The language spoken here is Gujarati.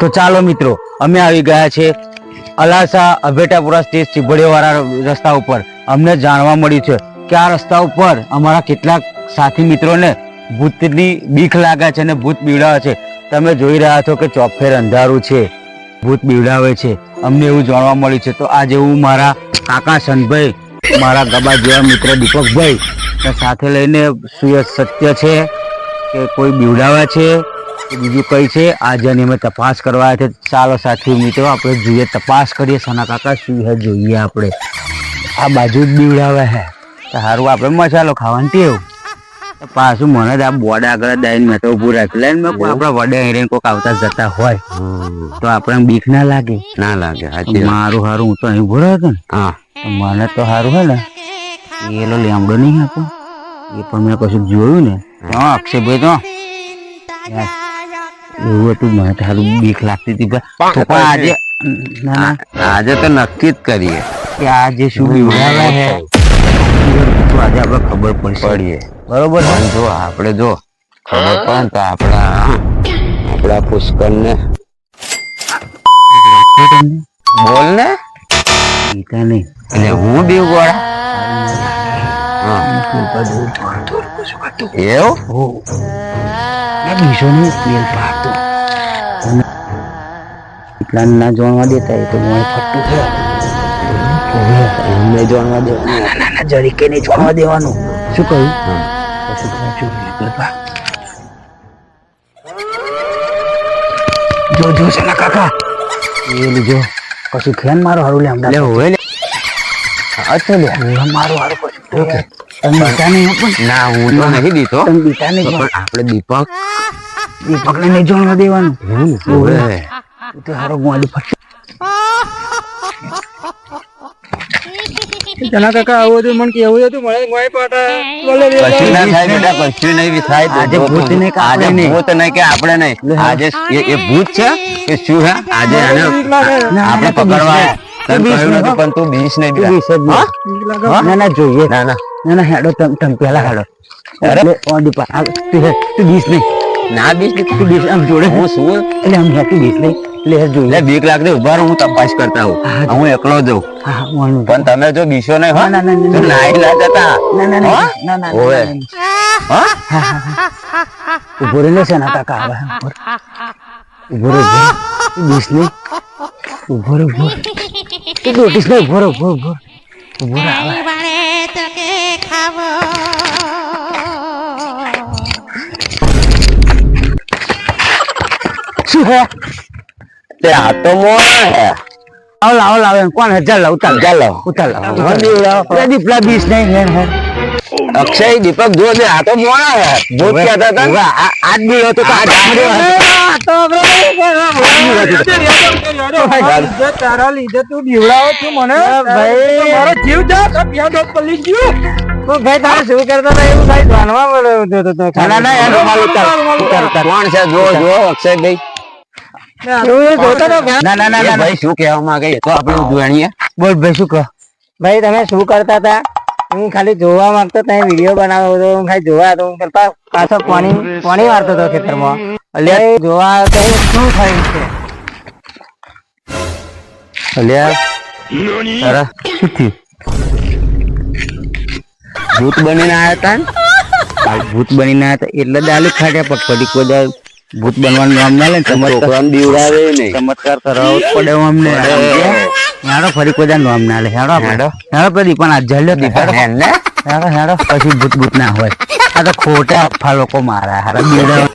તો ચાલો મિત્રો, અમે આવી ગયા છે અલાસા અભેટાપુરા સ્ટેજ ચીબડીવાળા રસ્તા ઉપર. અમને જાણવા મળ્યું છે કે આ રસ્તા ઉપર અમારા કેટલાક સાથી મિત્રોને ભૂતની બીક લાગે છે અને ભૂત બીવડાવે છે. તમે જોઈ રહ્યા છો કે ચોફેર અંધારું છે, ભૂત બીવડાવે છે. અમને એવું જાણવા મળ્યું છે. તો આજે હું મારા કાકા સનભાઈ મારા ગબા જેવા મિત્ર દીપકભાઈ, સાથે લઈને સત્ય છે કે કોઈ બીવડાવે છે? બીજું કઈ છે? આજે અમે તપાસ કરવા છે ચાલો સાથી મિત્રો આપણે જોઈએ તપાસ કરીએ. સના કાકા શું હે જોઈએ આપણે. આ બાજુ જ બીવડાવે હે તો સારું આપણે મસાલો ખાવાનું ટેવ. તો પાછું મને જ આ બોર્ડ આગળ દાઈને મેં તો ઊભું રાખ્યું લઈને મેં આપણા વડે હિરેન કોઈક આવતા જતા હોય. તો આપણે બીક ના લાગે. ના લાગે મારું હારું હું તો અહીં ઊભો રહ્યો હતો ને. હા. મને તો સારું હે ને. એ એલો લેમડો નહીં હતો એ પણ મેં કશું જોયું ને. હા. અક્ષયભાઈ તો એવું હતું મને તારું બીક લાગતી હતી. તો પણ આજે ના ના. આજે તો નક્કી જ કરીએ. કે આજે શું બીવડાવે હે તો આજે આપણે ખબર પડશે. પડીએ. બરોબર પણ જો આપણે જો ખબર પણ તો આપણા આપણા પુષ્કર ને બોલ ને. ગીતા નહીં. એટલે હું બી ગોળા? હા. એવું? હો એ એટલા ના જાણવા દેતા તો મને છે ઓવે, એમને જાણવા દેવાનું ના ના ના જરીકે નહીં જોવા દેવાનું. શું કહ્યું? કશું કહું છું કૃપા જો જો છે કાકા? એ લીજો કશું ખેન મારો હારું લે એટલે અમદાવાદ હોય ને? અચ્છા લે. મારું હારું તમે બીટા નહીં પણ ના? હું તો નહીં દીધો. તમે બીટા નહીં પણ આપણે દીપક. દીપકને નહીં જોણવા દેવાનું. ઓવે. તો હારો મોડી ફટ જના કાકા આવું હતું મને કેવું હતું મને ગોય પાટા બોલે રે કશું ના થાય બેટા કશું નહીં થાય આજે ભૂત નહીં કે આજે આપણે નહીં. ભૂત નહીં કે આપણે નહીં આજે એ એ ભૂત છે કે શું છે આજે આને આપણે પકડવા તને કહ્યું નથી પણ તું બીસ નહીં તું બેટા. વિશે જ નહીં. ના ના જોઈએ ના ના ના ના હેડો તમ તમ પેલા હેડો અરે. એટલે ઓ દીપા આ તું હે તું બીસ નહીં ના બીસ નહીં. તું બીસ આમ જોડે હું શું એટલે આમ હે તું બીસ નહીં લે જો લે. બીક લાગતી ઊભા હું તપાસ કરતા હું હું. એકલો જઉં. પણ તમે જો બીસો નહીં હો? ના ના ના જતા. ના ના ના ના ઓએ ઊભો રહેલો છે ના કાકા હવે ઊભો રે બીસ ને ઊભો કે નોટિસ ને ઊભો રે ઊભો ઊભો ઊભો રે ખાવો શું હે? તે આ તો મોણા હે આવો લાવો લાવો કોણ હે? લાવ ઉતાર ચાલો. ઉતાર લાવ હા, દીવડાવો. પ્રદીપ લા બીસ નહીં હેર હેર અક્ષય દીપક જો દે આ તો મોણા હે ભૂત કહેતા હતા આજ બી હતો તો આજ તારા લીધે તું બીવડાવો છું મને. ભાઈ. મારો જીવ જા તો ત્યાં તો ભાઈ તારે શું કરતા હતા? એવું ભાઈ જાણવા મળ્યો હતો તો ના ના એનો માલ ઉતાર. ઉતાર ઉતાર. કોણ છે? જો જોતો તો ના ના ના ભાઈ શું કહેવા માંગે તો આપણે જાણીએ બોલ ભાઈ શું કહો? ભાઈ તમે શું કરતા હતા? હું ખાલી જોવા માંગતો તમે વીડિયો બનાવો તો હું ખાલી જોવા તો હું પાછો પાણી પાણી મારતો હતો ખેતરમાં. એટલે જોવા તો શું થયું છે? અલ્યા. તારા શું થયું? ભૂત બનીને આયા હતા ને? ભૂત બનીને આયા હતા એટલે દાલી ખાટ્યા પટપટી કોઈ દાડો ભૂત બનવાનું નામ ના લે ચમત્કાર બીવડાવે નહીં. ચમત્કાર કરાવો પડે અમને. હેડો ફરી કોઈ દાન નામ ના લે. હેડો હેડો. હેડો પેલી પણ આ જલ્લો દીપાડો હેડો. હેડો. પછી ભૂત ભૂત ના હોય. આ તો ખોટા અફા લોકો મારા. હારા બીવડાવે